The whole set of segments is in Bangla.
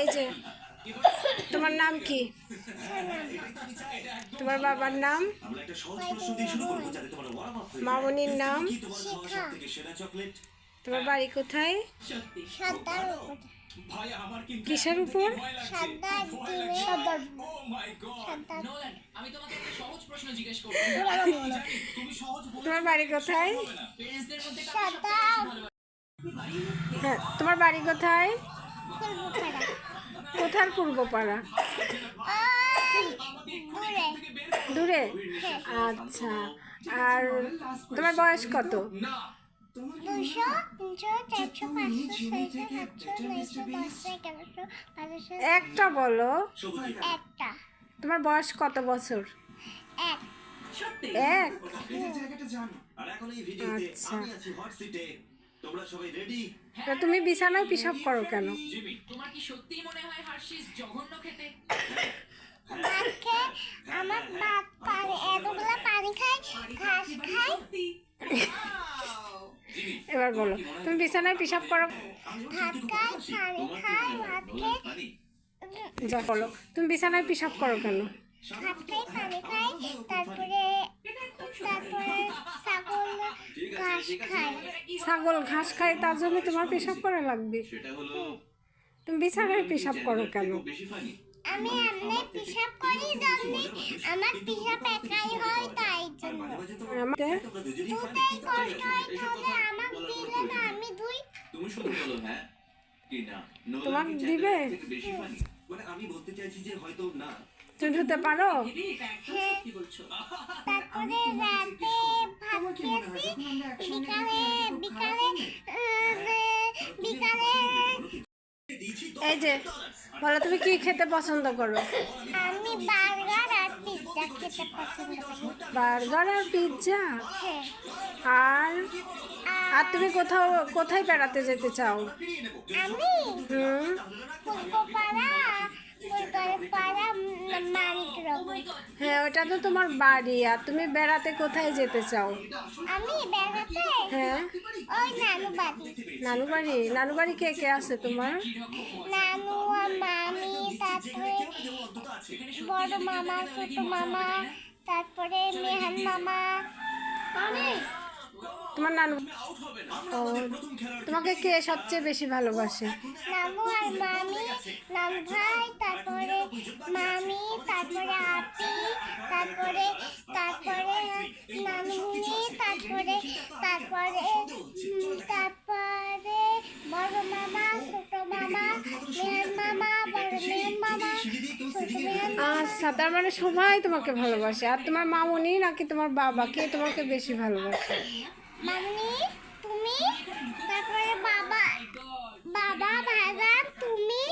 এই যে তোমার নাম কি? তোমার বাবার নাম? মামনির নাম? তোমার বাড়ি কোথায়? কিসের উপর? সাদ্দার দিনে সাদ্দার সাদ্দার আমি তোমাকে একটা সহজ প্রশ্ন জিজ্ঞেস করব। তোমার বাড়ি কোথায়? হ্যাঁ তোমার বাড়ি কোথায়? কোথার পূর্বপাড়া? দূরে? আচ্ছা। আর তোমার বয়স কত? একটা বলো। একটা তোমার বয়স কত বছর? এক। এক আচ্ছা। তোমরা সবাই রেডি তা তুমি বিছানায় পিসাব করো কেন? তোমার কি সত্যিই মনে হয় হার্শিস জঘন্য খেতে? মাকে আমার বাপ পানি এতগুলো পানি খায় ঘাস খায়? এবার বলো তুমি বিছানায় পিসাব করো? ভাত খায় পানি খায় ভাত খেয়ে পানি? যা বলো তুমি বিছানায় পিসাব করো কেন? ভাত খাই পানি খাই তারপরে তারপরে ছাগল ঘাস খায়। ছাগল ঘাস খায় তার জন্য তোমার পেশাব করা লাগবে। তুমি বিছানায় পেশাব করো কেন? আমি এমনি পিসাব করি জানি আমার পিসাব একাই হয় তাই জন্য। আমাকে কষ্ট হয় তাহলে আমার দিলে না আমি দুই তুমি শুধু বলো হ্যাঁ? কি না? তোমাকে দিবে? বেশি মানে আমি বলতে চাইছি যে হয়তো না। তুমি ধুতে পারো? কি এই যে বলো তুমি কি খেতে পছন্দ করো? আমি বার্গার আর পিৎজা খেতে পছন্দ করি। বার্গার আর পিৎজা? হ্যাঁ। আর আর তুমি কোথাও কোথায় বেড়াতে যেতে চাও? আমি হুম। হ্যাঁ ওটা তো তোমার বাড়ি। আর তুমি বেড়াতে কোথায় যেতে চাও? আমি বেড়াতে? হ্যাঁ। ওই নানু বাড়ি নানু বাড়ি নানু বাড়ি কে কে আছে তোমার? নানু আর মামি তারপরে বড় মামা ছোট মামা তারপরে মেহান মামা। তোমার নানু? ও তোমাকে কে সবচেয়ে বেশি ভালোবাসে? নানু আর মামি নানু ভাই তারপরে মামি তারপরে আপি তারপরে তারপরে নানু তারপরে তারপরে আচ্ছা তার মানে সবাই তোমাকে ভালোবাসে। আর তোমার মামনি নাকি তোমার বাবা কে তোমাকে বেশি ভালোবাসে? মামনি, তুমি, তারপরে বাবা বাবা ভাইবা তুমি,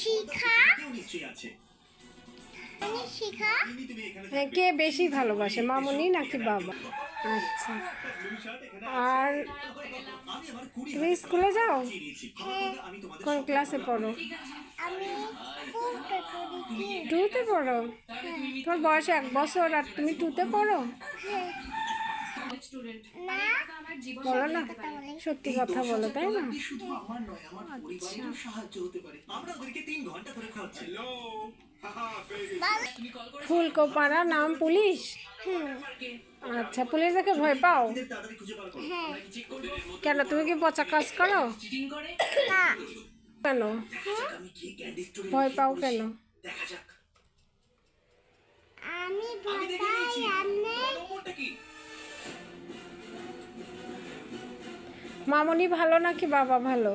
শিখা কে বেশি ভালোবাসে মামনি নাকি বাবা? আচ্ছা। আর তুমি স্কুলে যাও? কোন ক্লাসে পড়ো? টুতে পড়ো। তোমার বয়স এক বছর আর তুমি টুতে পড়ো? না বলো না। সত্যি কথা বলো তাই না? শুধু আমার নয় আমার পরিবারেরও সাহায্য হতে পারে। আমরা ওদেরকে তিন ঘণ্টা ধরে খাওয়াচ্ছি। ফুলকোপাড়া নাম পুলিশ? আচ্ছা পুলিশ দেখে ভয় পাও? হ্যাঁ। কেন তুমি কি পচা কাজ করো? কেন? ভয় পাও কেন? আমি ভয় আমনে মামনি ভালো নাকি বাবা ভালো?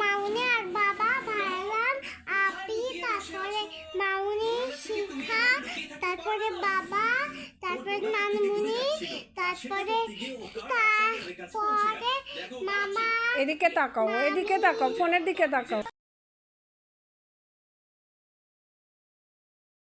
মামনি আর বাবা ভাইলাম আপি তারপরে মামনি শিখা তারপরে বাবা তারপরে নানমুনি তারপরে তারপরে মামা। এদিকে তাকাও এদিকে তাকাও ফোনের দিকে তাকাও।